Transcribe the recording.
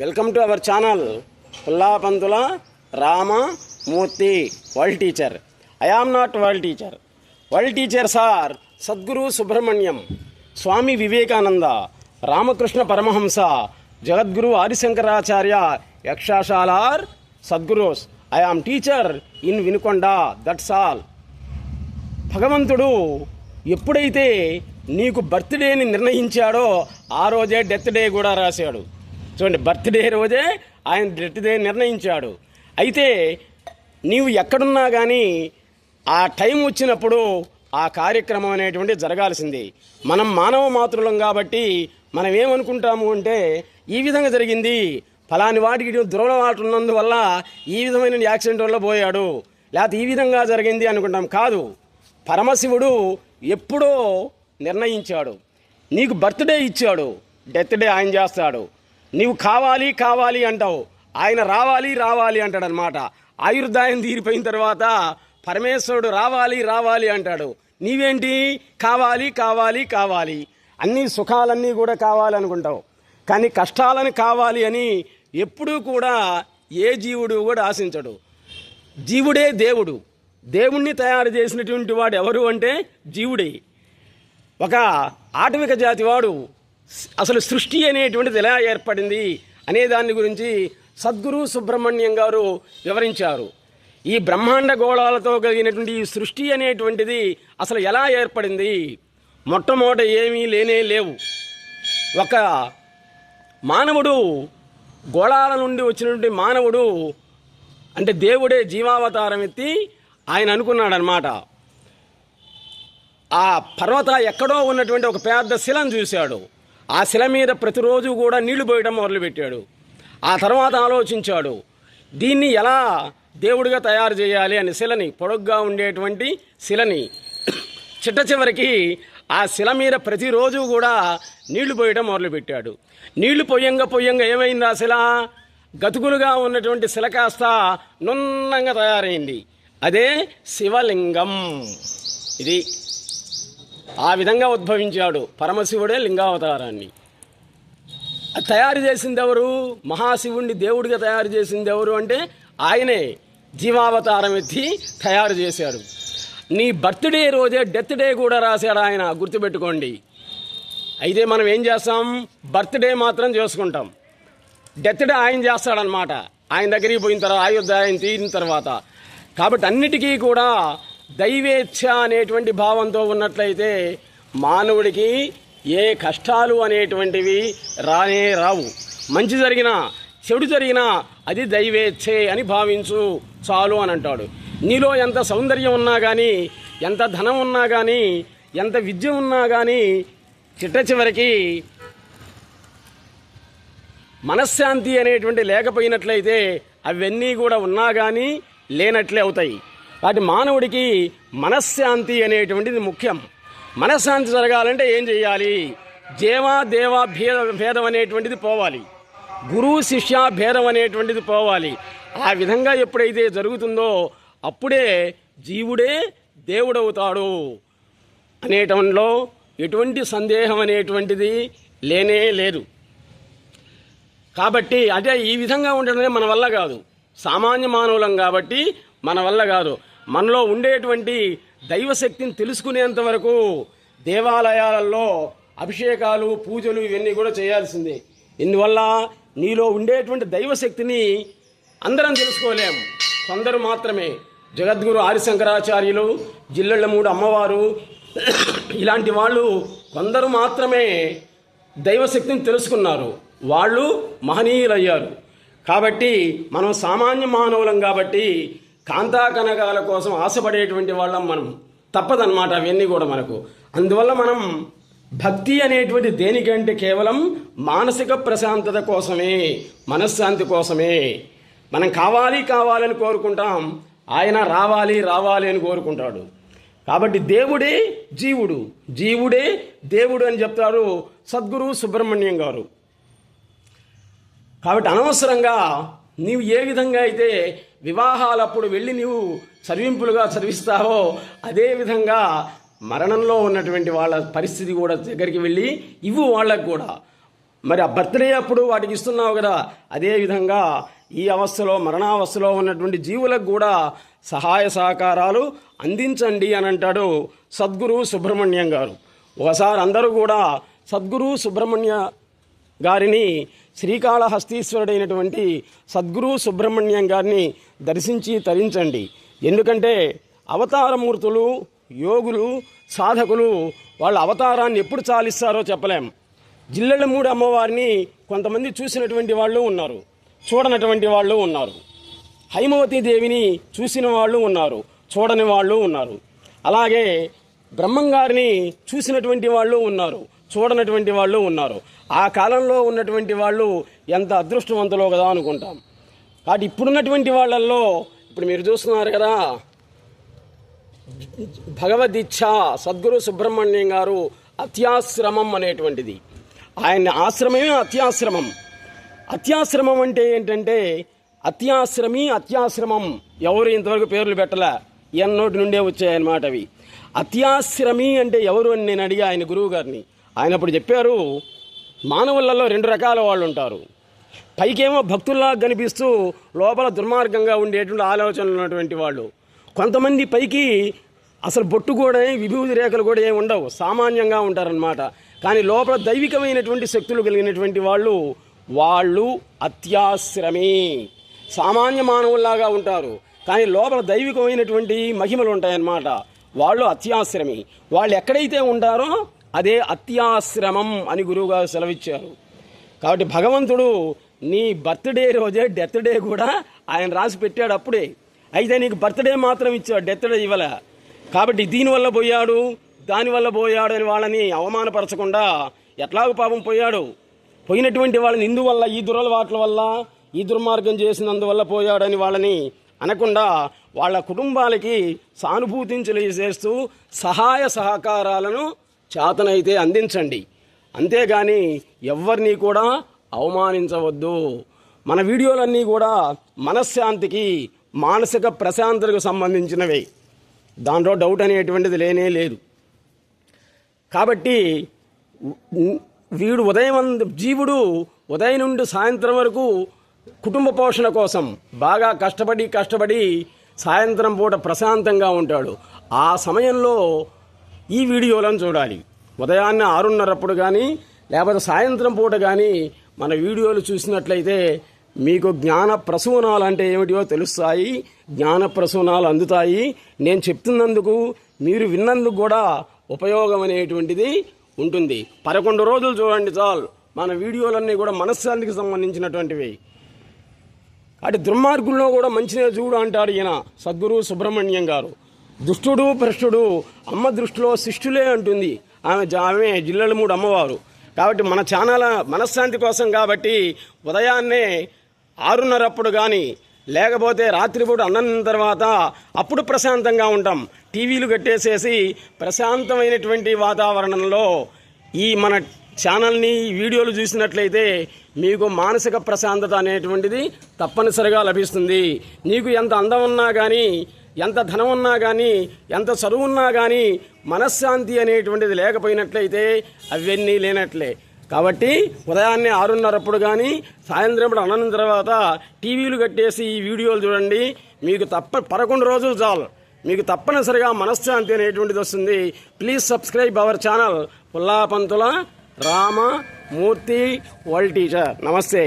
Welcome to our channel. Pullapantula Ramamurthy world teacher. I am not world teacher. World teacher sir Sadguru Subrahmanyam Swami Vivekananda Ramakrishna Paramahamsa Jagadguru Adi Shankaracharya యక్షాశాలార్ సద్గురుస్. I am teacher in Vinukonda. That's all భగవంతుడు ఎప్పుడైతే నీకు బర్త్డేని నిర్ణయించాడో ఆ రోజే death day కూడా రాశాడు. చూడండి birthday రోజే ఆయన డెత్ డే నిర్ణయించాడు. అయితే నీవు ఎక్కడున్నా కానీ ఆ టైం వచ్చినప్పుడు ఆ కార్యక్రమం అనేటువంటి జరగాల్సింది. మనం మానవ మాతృలం కాబట్టి మనం ఏమనుకుంటాము అంటే ఈ విధంగా జరిగింది. ఫలాని వాటికి దురలవాటు ఉన్నందువల్ల ఈ విధమైన యాక్సిడెంట్ వల్ల పోయాడు. లేకపోతే ఈ విధంగా జరిగింది అనుకుంటాం. కాదు. పరమశివుడు ఎప్పుడో నిర్ణయించాడు. నీకు బర్త్డే ఇచ్చాడు. డెత్ డే ఆయన చేస్తాడు. నీవు కావాలి కావాలి అంటావు. ఆయన రావాలి రావాలి అంటాడు అనమాట ఆయుర్దాయం తీరిపోయిన తర్వాత పరమేశ్వరుడు రావాలి రావాలి అంటాడు. నీవేంటి? కావాలి కావాలి కావాలి. అన్ని సుఖాలన్నీ కూడా కావాలనుకుంటావు. కానీ కష్టాలను కావాలి అని ఎప్పుడూ కూడా ఏ జీవుడు కూడా ఆశించడు. జీవుడే దేవుడు. దేవుణ్ణి తయారు చేసినటువంటి వాడు ఎవరు అంటే జీవుడే. ఒక ఆటవిక జాతి వాడు అసలు సృష్టి అనేటువంటిది ఎలా ఏర్పడింది అనే దాని గురించి సద్గురు సుబ్రహ్మణ్యం గారు వివరించారు. ఈ బ్రహ్మాండ గోళాలతో కలిగినటువంటి ఈ సృష్టి అనేటువంటిది అసలు ఎలా ఏర్పడింది? మొట్టమొదట ఏమీ లేనే లేవు. ఒక మానవుడు గోళాల నుండి వచ్చినటువంటి మానవుడు అంటే దేవుడే జీవావతారం ఎత్తి ఆయన అనుకున్నాడనమాట ఆ పర్వత ఎక్కడో ఉన్నటువంటి ఒక పెద్ద శిలను చూశాడు. ఆ శిల మీద ప్రతిరోజు కూడా నీళ్ళు పోయడం మొదలుపెట్టాడు. ఆ తర్వాత ఆలోచించాడు దీన్ని ఎలా దేవుడిగా తయారు చేయాలి అని శిలని పొడుగ్గా ఉండేటువంటి శిలని. చిట్ట చివరికి ఆ శిల మీద ప్రతిరోజు కూడా నీళ్ళు పోయడం మొదలుపెట్టాడు. నీళ్ళు పొయ్యంగా పొయ్యంగా ఏమైంది ఆ శిల? గతుకులుగా ఉన్నటువంటి శిల కాస్త నున్నంగా తయారైంది. అదే శివలింగం. ఇది ఆ విధంగా ఉద్భవించాడు పరమశివుడే లింగావతారాన్ని. తయారు చేసింది ఎవరు మహాశివుణ్ణి దేవుడిగా తయారు చేసింది ఎవరు అంటే ఆయనే జీవావతారం ఎత్తి తయారు చేశాడు. నీ బర్త్డే రోజే డెత్ డే కూడా రాశాడు ఆయన గుర్తుపెట్టుకోండి. అయితే మనం ఏం చేస్తాం? బర్త్డే మాత్రం చేసుకుంటాం. డెత్ డే ఆయన చేస్తాడనమాట ఆయన దగ్గరికి పోయిన తర్వాత ఆయుర్దాయం తీరిన తర్వాత. కాబట్టి అన్నిటికీ కూడా దైవేచ్ఛ అనేటువంటి భావంతో ఉన్నట్లయితే మానవుడికి ఏ కష్టాలు అనేటువంటివి రానే రావు. మంచి జరిగినా చెడు జరిగినా అది దైవేచ్ఛే అని భావించు చాలు అని అంటాడు. నీలో ఎంత సౌందర్యం ఉన్నా కానీ ఎంత ధనం ఉన్నా కానీ ఎంత విద్య ఉన్నా కానీ చిట్ట చివరికి మనశ్శాంతి అనేటువంటి లేకపోయినట్లయితే అవన్నీ కూడా ఉన్నా కానీ లేనట్లే అవుతాయి. వాటి మానవుడికి మనశ్శాంతి అనేటువంటిది ముఖ్యం. మనశ్శాంతి జరగాలంటే ఏం చేయాలి? జీవ దేవ భేద భేదం అనేటువంటిది పోవాలి. గురువు శిష్య భేదం అనేటువంటిది పోవాలి. ఆ విధంగా ఎప్పుడైతే జరుగుతుందో అప్పుడే జీవుడే దేవుడవుతాడు. అనేటంలో ఎటువంటి సందేహం అనేటువంటిది లేనే లేదు. కాబట్టి అదే ఈ విధంగా ఉండడమే మన వల్ల కాదు. సామాన్య మానవులం కాబట్టి మన వల్ల కాదు. మనలో ఉండేటువంటి దైవశక్తిని తెలుసుకునేంత వరకు దేవాలయాలలో అభిషేకాలు పూజలు ఇవన్నీ కూడా చేయాల్సిందే. ఇందువల్ల నీలో ఉండేటువంటి దైవశక్తిని అందరం తెలుసుకోలేము కొందరు మాత్రమే. జగద్గురు ఆదిశంకరాచార్యులు జిల్లెళ్ళ మూడు అమ్మవారు ఇలాంటి వాళ్ళు కొందరు మాత్రమే దైవశక్తిని తెలుసుకున్నారు. వాళ్ళు మహనీయులయ్యారు. కాబట్టి మనం సామాన్య మానవులం కాబట్టి కాంతా కనకాల కోసం ఆశపడేటువంటి వాళ్ళం మనం. తప్పదన్నమాట అవన్నీ కూడా మనకు. అందువల్ల మనం భక్తి అనేటువంటి దేనికంటే కేవలం మానసిక ప్రశాంతత కోసమే మనశ్శాంతి కోసమే. మనం కావాలి కావాలని కోరుకుంటాం. ఆయన రావాలి రావాలి అని కోరుకుంటాడు. కాబట్టి దేవుడే జీవుడు. జీవుడే దేవుడు అని చెప్తారు సద్గురు సుబ్రహ్మణ్యం గారు. కాబట్టి అనవసరంగా నీవు ఏ విధంగా అయితే వివాహాలప్పుడు వెళ్ళి నీవు చదివింపులుగా చదివిస్తావో అదేవిధంగా మరణంలో ఉన్నటువంటి వాళ్ళ పరిస్థితి కూడా దగ్గరికి వెళ్ళి ఇవ్వు వాళ్ళకు కూడా. మరి ఆ బర్త్డే అప్పుడు వాటికి ఇస్తున్నావు కదా అదేవిధంగా ఈ అవస్థలో మరణావస్థలో ఉన్నటువంటి జీవులకు కూడా సహాయ సహకారాలు అందించండి అని అంటాడు సద్గురు సుబ్రహ్మణ్యం గారు. ఒకసారి అందరూ కూడా సద్గురు సుబ్రహ్మణ్య గారిని శ్రీకాళహస్తీశ్వరుడైనటువంటి సద్గురు సుబ్రహ్మణ్యం గారిని దర్శించి తరించండి. ఎందుకంటే అవతారమూర్తులు యోగులు సాధకులు వాళ్ళ అవతారాన్ని ఎప్పుడు చాలిస్తారో చెప్పలేం. జిల్లెళ్ళమూడి అమ్మవారిని కొంతమంది చూసినటువంటి వాళ్ళు ఉన్నారు. చూడనటువంటి వాళ్ళు ఉన్నారు. హైమవతి దేవిని చూసిన వాళ్ళు ఉన్నారు. చూడని వాళ్ళు ఉన్నారు. అలాగే బ్రహ్మంగారిని చూసినటువంటి వాళ్ళు ఉన్నారు. చూడనటువంటి వాళ్ళు ఉన్నారు. ఆ కాలంలో ఉన్నటువంటి వాళ్ళు ఎంత అదృష్టవంతులో కదా అనుకుంటాం. కాబట్టి ఇప్పుడున్నటువంటి వాళ్ళల్లో ఇప్పుడు మీరు చూస్తున్నారు కదా భగవదీచ్ఛ సద్గురు సుబ్రహ్మణ్యం గారు అత్యాశ్రమం అనేటువంటిది. ఆయన ఆశ్రమమే అత్యాశ్రమం. అత్యాశ్రమం అంటే ఏంటంటే అత్యాశ్రమి అత్యాశ్రమం. ఎవరు ఇంతవరకు పేర్లు పెట్టలే? ఎన్నోటి నుండే వచ్చాయన్నమాట అవి. అత్యాశ్రమి అంటే ఎవరు అని నేను అడిగా ఆయన గురువు గారిని. ఆయన అప్పుడు చెప్పారు మానవులలో రెండు రకాల వాళ్ళు ఉంటారు పైకేమో భక్తుల్లా కనిపిస్తూ లోపల దుర్మార్గంగా ఉండేటువంటి ఆలోచనలు ఉన్నటువంటి వాళ్ళు. కొంతమంది పైకి అసలు బొట్టు కూడా విభూతి రేఖలు కూడా ఏమి ఉండవు. సామాన్యంగా ఉంటారనమాట కానీ లోపల దైవికమైనటువంటి శక్తులు కలిగినటువంటి వాళ్ళు వాళ్ళు అత్యాశ్రమే. సామాన్య మానవుల్లాగా ఉంటారు. కానీ లోపల దైవికమైనటువంటి మహిమలు ఉంటాయన్నమాట. వాళ్ళు అత్యాశ్రమి. వాళ్ళు ఎక్కడైతే ఉంటారో అదే అత్యాశ్రమం అని గురువుగారు సెలవిచ్చారు. కాబట్టి భగవంతుడు నీ బర్త్డే రోజే డెత్ డే కూడా ఆయన రాసి పెట్టాడు అప్పుడే. అయితే నీకు బర్త్డే మాత్రం ఇచ్చాడు డెత్ డే ఇవ్వల. కాబట్టి దీనివల్ల పోయాడు దానివల్ల పోయాడు అని వాళ్ళని అవమానపరచకుండా ఎట్లాగ పాపం పోయాడు. పోయినటువంటి వాళ్ళని ఇందువల్ల ఈ దురలవాట్ల వల్ల ఈ దుర్మార్గం చేసినందువల్ల పోయాడని వాళ్ళని అనకుండా వాళ్ళ కుటుంబాలకి సానుభూతించలేసేస్తూ సహాయ సహకారాలను చేతనైతే అందించండి. అంతేగాని ఎవరిని కూడా అవమానించవద్దు. మన వీడియోలన్నీ కూడా మనశ్శాంతికి మానసిక ప్రశాంతతకు సంబంధించినవే. దాంట్లో డౌట్ అనేటువంటిది లేనే లేదు. కాబట్టి వీడు ఉదయం జీవుడు ఉదయం నుండి సాయంత్రం వరకు కుటుంబ పోషణ కోసం బాగా కష్టపడి కష్టపడి సాయంత్రం పూట ప్రశాంతంగా ఉంటాడు. ఆ సమయంలో ఈ వీడియోలను చూడాలి. ఉదయాన్నే ఆరున్నరప్పుడు కానీ లేకపోతే సాయంత్రం పూట కానీ మన వీడియోలు చూసినట్లయితే మీకు జ్ఞాన ప్రసూనాలు అంటే ఏమిటో తెలుస్తాయి. జ్ఞాన ప్రసూనాలు అందుతాయి. నేను చెప్తున్నందుకు మీరు విన్నందుకు కూడా ఉపయోగం అనేటువంటిది ఉంటుంది. పదకొండు రోజులు చూడండి చాలు. మన వీడియోలన్నీ కూడా మనశ్శాంతికి సంబంధించినటువంటివి. అటు దుర్మార్గుల్లో కూడా మంచినే చూడు అంటాడు ఈయన సద్గురు సుబ్రహ్మణ్యం గారు. దుష్టుడు భ్రష్టుడు అమ్మ దృష్టిలో శిష్టులే అంటుంది. ఆమె ఆమె జిల్లల మూడు అమ్మవారు. కాబట్టి మన ఛానల్ మనశ్శాంతి కోసం కాబట్టి ఉదయాన్నే ఆరున్నరప్పుడు కానీ లేకపోతే రాత్రిపూట అన్నం తర్వాత అప్పుడు ప్రశాంతంగా ఉంటాం. టీవీలు కట్టేసేసి ప్రశాంతమైనటువంటి వాతావరణంలో ఈ మన ఛానల్ని వీడియోలు చూసినట్లయితే మీకు మానసిక ప్రశాంతత అనేటువంటిది తప్పనిసరిగా లభిస్తుంది. నీకు ఎంత అందం ఉన్నా కానీ ఎంత ధనం ఉన్నా కానీ ఎంత చదువు ఉన్నా కానీ మనశ్శాంతి అనేటువంటిది లేకపోయినట్లయితే అవన్నీ లేనట్లే. కాబట్టి ఉదయాన్నే ఆరున్నరప్పుడు కానీ సాయంత్రం పూట అన్నం తర్వాత టీవీలు కట్టేసి ఈ వీడియోలు చూడండి. మీకు తప్ప పదకొండు రోజులు చాలు. మీకు తప్పనిసరిగా మనశ్శాంతి అనేటువంటిది వస్తుంది. Please subscribe our channel. Pullapantula Ramamurthy world teacher. నమస్తే.